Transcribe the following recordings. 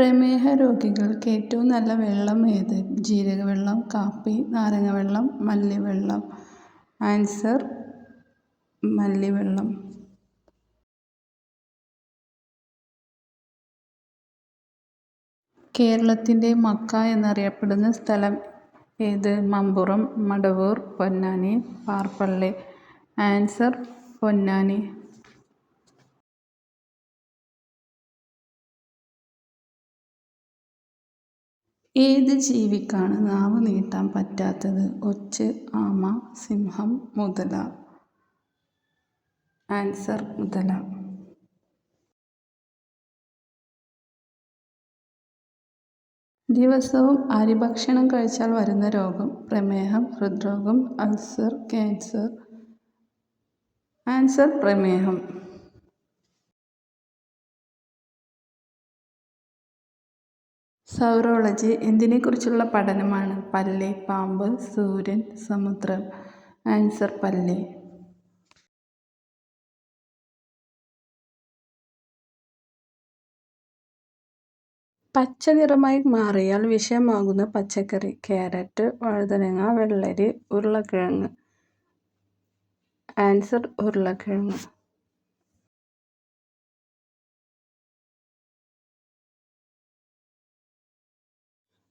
പ്രമേഹ രോഗികൾക്ക് ഏറ്റവും നല്ല വെള്ളം ഏത്? ജീരകവെള്ളം കാപ്പി നാരങ്ങാവെള്ളം മല്ലിവെള്ളം. ആൻസർ മല്ലിവെള്ളം. കേരളത്തിന്റെ മക്ക എന്നറിയപ്പെടുന്ന സ്ഥലം ഏത്? മമ്പുറം മടവൂർ പൊന്നാനി പാർപ്പള്ളി. ആൻസർ പൊന്നാനി. ഏത് ജീവിക്കാണ് നാവ് നീട്ടാൻ പറ്റാത്തത്? ഒച്ച് ആമ സിംഹം മുതല. ആൻസർ മുതല. ദിവസവും അരിഭക്ഷണം കഴിച്ചാൽ വരുന്ന രോഗം പ്രമേഹം ഹൃദ്രോഗം അൾസർ ക്യാൻസർ. ആൻസർ പ്രമേഹം. സൗറോളജി എന്തിനെക്കുറിച്ചുള്ള പഠനമാണ്? പല്ല് പാമ്പ് സൂര്യൻ സമുദ്രം. ആൻസർ പല്ല്. പച്ച നിറമായി മാറിയാൽ വിഷയമാകുന്ന പച്ചക്കറി ക്യാരറ്റ് വഴുതനങ്ങ വെള്ളരി ഉരുളക്കിഴങ്ങ്. ആൻസർ ഉരുളക്കിഴങ്ങ്.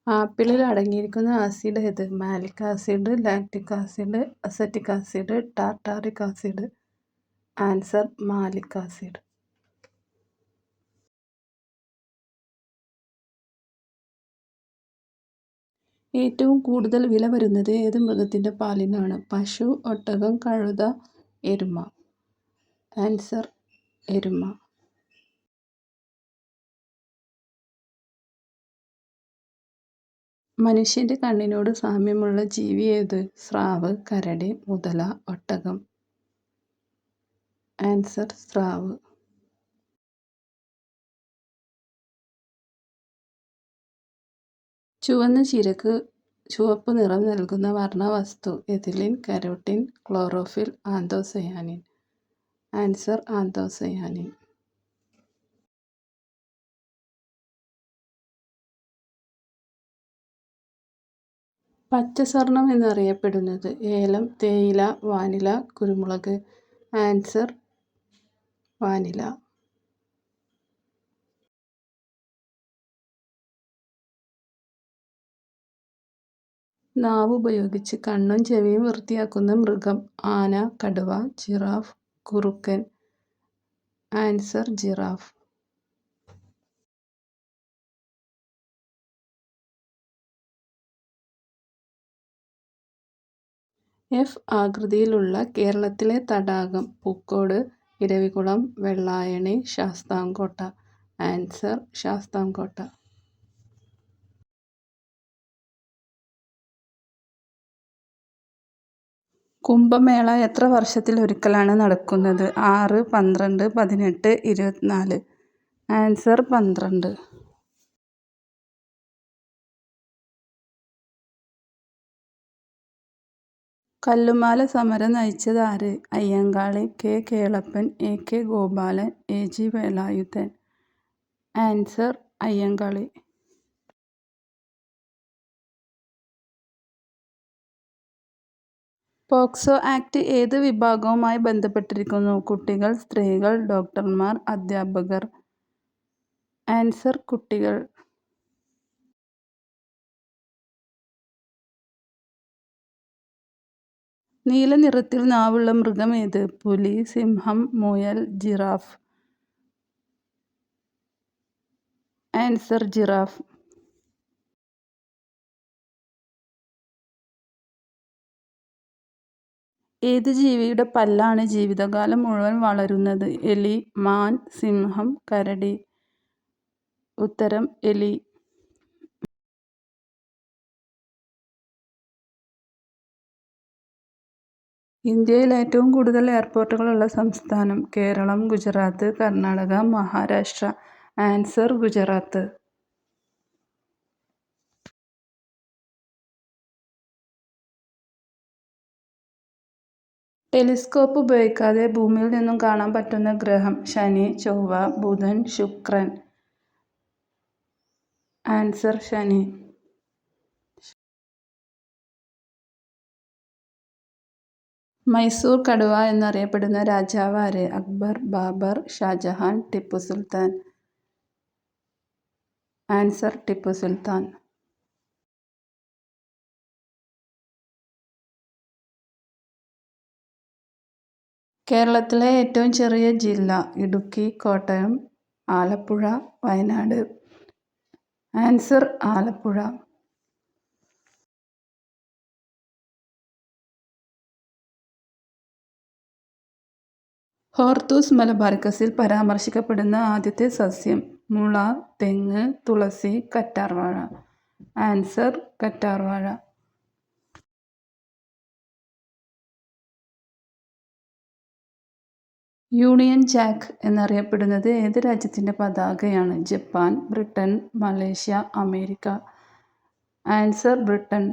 ആപ്പിളിൽ അടങ്ങിയിരിക്കുന്ന ആസിഡ് ഏത്? Malic acid lactic acid acetic acid tartaric acid. Answer malic acid. ഏറ്റവും കൂടുതൽ വില വരുന്നത് ഏത് മൃഗത്തിന്റെ പാലിനാണ്? പശു ഒട്ടകം കഴുത എരുമ. ആൻസർ എരുമ. മനുഷ്യന്റെ കണ്ണിനോട് സാമ്യമുള്ള ജീവി ഏത്? സ്രാവ് കരടി മുതല ഒട്ടകം. ആൻസർ സ്രാവ്. ചുവന്ന ചിരക്ക് ചുവപ്പ് നിറം നൽകുന്ന വർണവസ്തു ethylene carotene chlorophyll anthocyanin. Answer anthocyanin. പച്ചസ്വർണം എന്നറിയപ്പെടുന്നത് ഏലം തേയില വാനില കുരുമുളക്. Answer vanilla. നാവ് ഉപയോഗിച്ച് കണ്ണും ചെവിയും വൃത്തിയാക്കുന്ന മൃഗം ആന കടുവ ജിറാഫ് കുറുക്കൻ. Answer giraffe. എഫ് ആകൃതിയിലുള്ള കേരളത്തിലെ തടാകം പൂക്കോട് ഇരവികുളം വെള്ളായണി ശാസ്താംകോട്ട. ആൻസർ ശാസ്താംകോട്ട. കുംഭമേള എത്ര വർഷത്തിൽ ഒരിക്കലാണ് നടക്കുന്നത്? ആറ് പന്ത്രണ്ട് പതിനെട്ട് ഇരുപത്തിനാല്. ആൻസർ പന്ത്രണ്ട്. കല്ലുമാല സമരം നയിച്ചത് ആര്? Ayyankali K. Kelappan A. K. Gopalan A. G. Velayudhan. Answer Ayyankali. POCSO act ഏത് വിഭാഗവുമായി ബന്ധപ്പെട്ടിരിക്കുന്നു? കുട്ടികൾ സ്ത്രീകൾ ഡോക്ടർമാർ അധ്യാപകർ. ആൻസർ കുട്ടികൾ. നീല നിറത്തിൽ നാവുള്ള മൃഗം ഏത്? പുലി സിംഹം മുയൽ ജിറാഫ്. Answer giraffe. ഏത് ജീവിയുടെ പല്ലാണ് ജീവിതകാലം മുഴുവൻ വളരുന്നത്? എലി മാൻ സിംഹം കരടി. ഉത്തരം എലി. ഇന്ത്യയിൽ ഏറ്റവും കൂടുതൽ എയർപോർട്ടുകളുള്ള സംസ്ഥാനം കേരളം ഗുജറാത്ത് കർണാടക മഹാരാഷ്ട്ര. ആൻസർ ഗുജറാത്ത്. ടെലിസ്കോപ്പ് ഉപയോഗിക്കാതെ ഭൂമിയിൽ നിന്നും കാണാൻ പറ്റുന്ന ഗ്രഹം ശനി ചൊവ്വ ബുധൻ ശുക്രൻ. ആൻസർ ശനി. മൈസൂർ കടുവ എന്നറിയപ്പെടുന്ന രാജാവ് ആര് അക്ബർ ബാബർ ഷാജഹാൻ ടിപ്പു സുൽത്താൻ. ആൻസർ ടിപ്പു സുൽത്താൻ. കേരളത്തിലെ ഏറ്റവും ചെറിയ ജില്ല ഇടുക്കി കോട്ടയം ആലപ്പുഴ വയനാട്. ആൻസർ ആലപ്പുഴ. ഹോർത്തൂസ് മലബാറിക്കസിൽ പരാമർശിക്കപ്പെടുന്ന ആദ്യത്തെ സസ്യം മുള തെങ്ങ് തുളസി കറ്റാർവാഴ. ആൻസർ കറ്റാർവാഴ. യൂണിയൻ ജാക്ക് എന്നറിയപ്പെടുന്നത് ഏത് രാജ്യത്തിന്റെ പതാകയാണ്? Japan Britain Malaysia America. Answer Britain.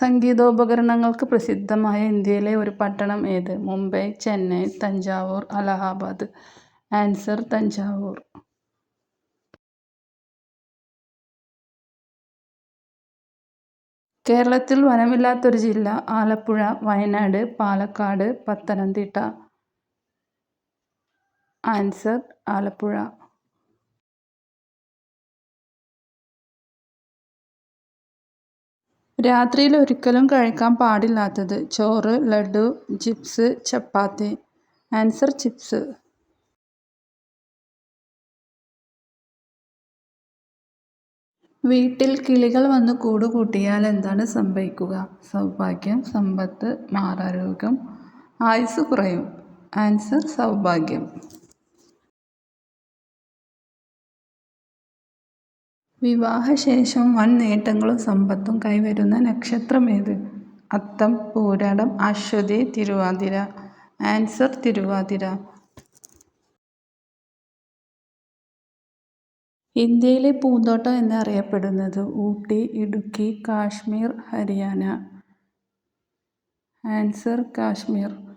സംഗീതോപകരണങ്ങൾക്ക് പ്രസിദ്ധമായ ഇന്ത്യയിലെ ഒരു പട്ടണം ഏത്? മുംബൈ ചെന്നൈ തഞ്ചാവൂർ അലഹാബാദ്. ആൻസർ തഞ്ചാവൂർ. കേരളത്തിൽ വനമില്ലാത്തൊരു ജില്ല ആലപ്പുഴ വയനാട് പാലക്കാട് പത്തനംതിട്ട. ആൻസർ ആലപ്പുഴ. രാത്രിയിൽ ഒരിക്കലും കഴിക്കാൻ പാടില്ലാത്തത് ചോറ് laddu chips chapati. Answer chips. വീട്ടിൽ കിളികൾ വന്ന് കൂട് കൂട്ടിയാൽ എന്താണ് സംഭവിക്കുക? സൗഭാഗ്യം സമ്പത്ത് മാറാരോഗ്യം. ആയുസ് കുറയും. ആൻസർ സൗഭാഗ്യം. വിവാഹശേഷം വൻ നേട്ടങ്ങളും സമ്പത്തും കൈവരുന്ന നക്ഷത്രമേത്? അത്തം പൂരാടം അശ്വതി തിരുവാതിര. ആൻസർ തിരുവാതിര. ഇന്ത്യയിലെ പൂന്തോട്ടം എന്നറിയപ്പെടുന്നത് ഊട്ടി ഇടുക്കി കാശ്മീർ ഹരിയാന. ആൻസർ കാശ്മീർ.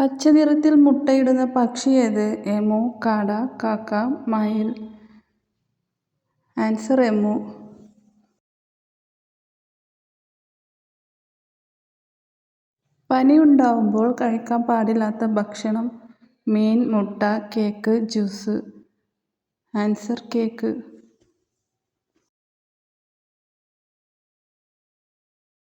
പച്ച നിറത്തിൽ മുട്ടയിടുന്ന പക്ഷി ഏത്? എമു കാട കാക്ക മയിൽ. Answer emu. പനി ഉണ്ടാവുമ്പോൾ കഴിക്കാൻ പാടില്ലാത്ത ഭക്ഷണം മീൻ മുട്ട കേക്ക് ജ്യൂസ്. Answer cake.